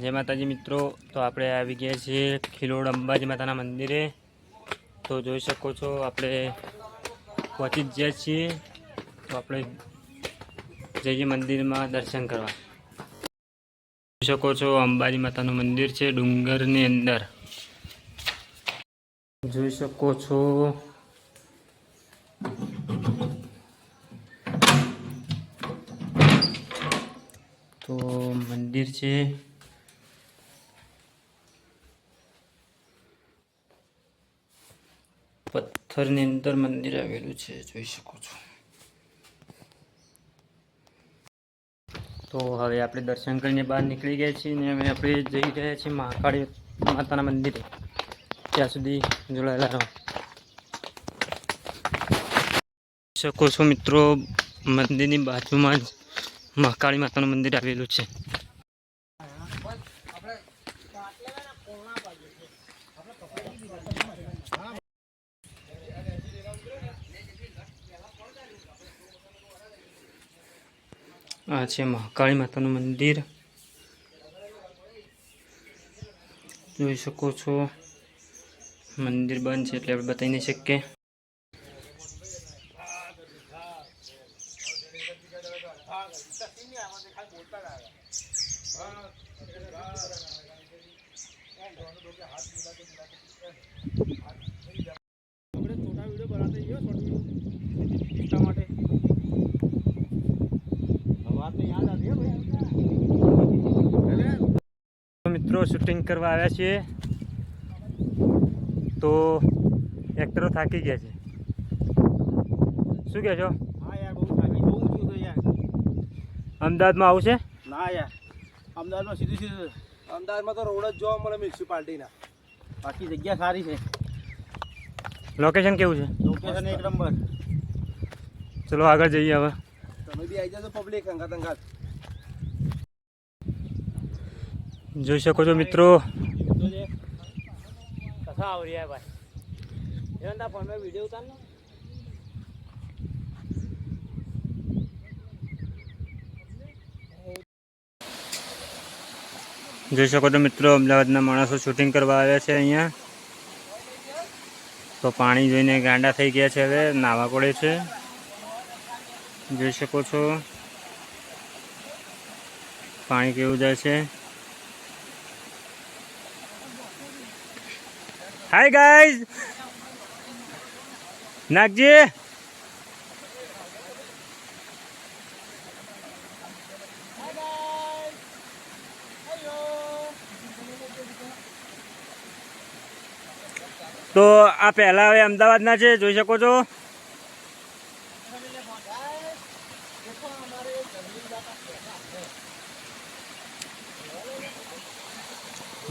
જય માતાજી મિત્રો. તો આપણે આવી ગયા છીએ ખિલોડ અંબાજી માતાના મંદિરે. તો જોઈ શકો છો આપણે પહોંચી જ ગયા છીએ. તો આપણે જઈએ મંદિરમાં દર્શન કરવા. જોઈ શકો છો અંબાજી માતાનું મંદિર છે ડુંગરની અંદર. જોઈ શકો છો તો મંદિર છે. પથ્થરની અંદર મંદિર આવેલું છે જોઈ શકો છો તો હવે આપણે દર્શન કરીને બહાર નીકળી ગયા છીએ ને હવે આપણે જઈ રહ્યા છીએ મહાકાળી માતાના મંદિરે ત્યાં સુધી જોડાયેલા રહો શકો છો મિત્રો મંદિરની બાજુમાં જ મહાકાળી માતાનું મંદિર આવેલું છે આ છે મહાકાળી માતાનું મંદિર. જોઈ શકો છો. મંદિર બંધ છે એટલે આપણે બતાવી નહીં શકીએ. આપણે મિત્રો શૂટિંગ કરવા આવ્યા છીએ. તો એક્ટરો થાકી ગયા છે. શું કહે છો? હા યાર બહુ થાકી બહુ યાર. અમદાવાદમાં આવું છે? ના યાર અમદાવાદમાં સીધું સીધું અમદાવાદમાં તો રોડ જ જોવા મળે મ્યુનિસિપાલિટીના બાકી જગ્યા સારી છે. લોકેશન કેવું છે? લોકેશન એક નંબર. ચલો આગળ જઈએ હવે. તમે બી આવી જજો પબ્લિક અંગાત અંગાત જોઈ શકો છો મિત્રો. જોઈ શકો છો મિત્રો અમદાવાદના માણસો શૂટિંગ કરવા આવ્યા છે અહીંયા. તો પાણી જોઈને ગાંડા થઈ ગયા છે હવે નાવા પડે છે. જોઈ શકો છો. પાણી કેવું જાય છે? હાય ગાઈઝ નાગજી તો આ પહેલા હવે અમદાવાદના છે, જોઈ શકો છો.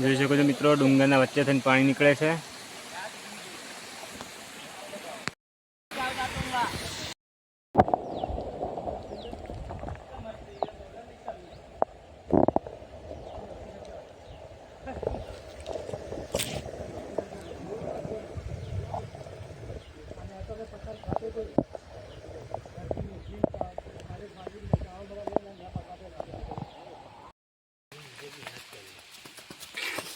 જોઈ શકો છો મિત્રો, ડુંગરના વચ્ચે થઈને પાણી નીકળે છે.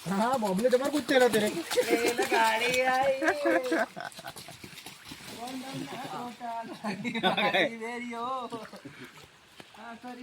હા બોમ્બલે તમારે કુછ ચલા તેરે ગાડી આઈ.